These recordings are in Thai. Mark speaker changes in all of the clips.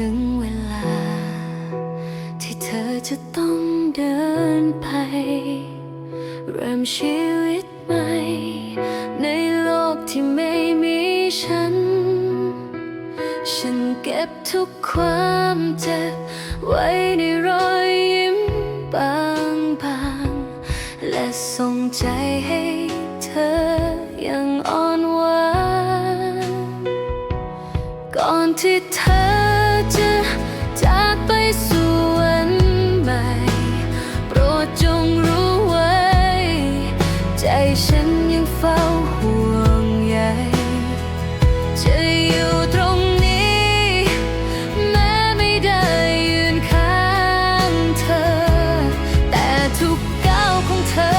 Speaker 1: ถึงเวลา ที่เธอจะต้องเดินไป เริ่มชีวิตใหม่ ในโลกที่ไม่มีฉัน ฉันเก็บทุกความเจ็บ ไว้ในรอยยิ้มบางๆ และส่งใจให้เธออย่างอ่อนหวานก่อนที่เธอ สู่วันใหม่ โปรดจงรู้ไว้ ใจฉันยังเฝ้าห่วงใยจะอยู่ตรงนี้ แม้ไม่ได้ยืนข้างเธอ แต่ทุกก้าวของเธอ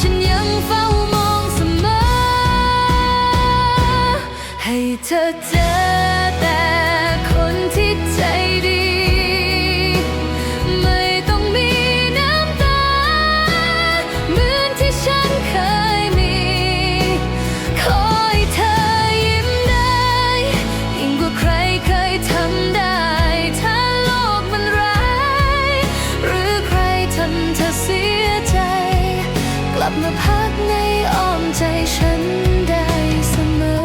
Speaker 1: ฉันยังเฝ้ามองเสมอ ให้เธอเจอ บมาพักในอ้อมใจฉันได้เสมอ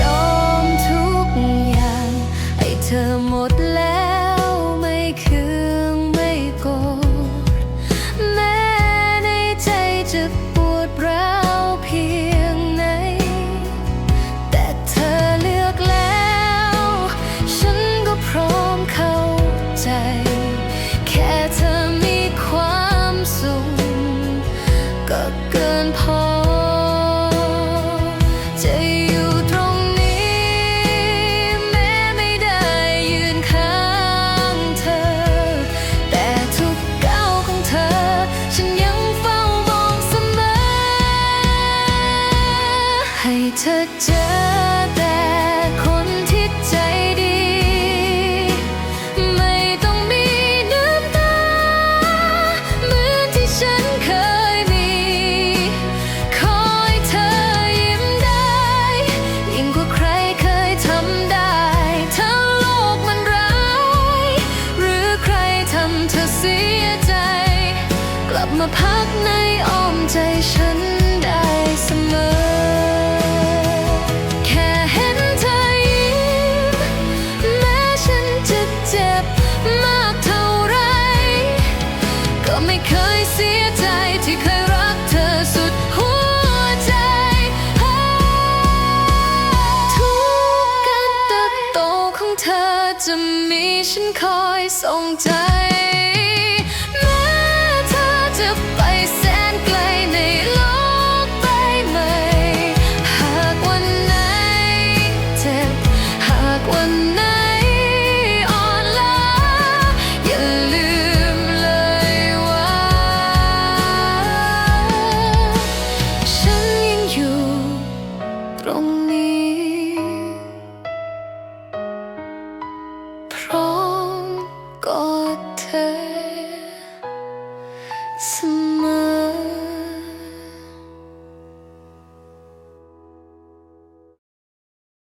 Speaker 1: ยอมทุกอย่างให้เธอหมดแล้ว ใจ แค่เธอมีความสุขก็เกินพอ จะอยู่ตรงนี้ แม้ไม่ได้ยืนข้างเธอ แต่ทุกก้าวของเธอ ฉันยังเฝ้ามองเสมอ ให้เธอเจอ มาพักในอ้อมใจฉันได้เสมอ แค่เห็นเธอยิ้มแม้ฉันจะเจ็บมากเท่าไร ก็ไม่เคยเสียใจที่เคยรักเธอสุดหัวใจทุกการเติบโตของเธอจะมีฉันคอยส่งใจ อม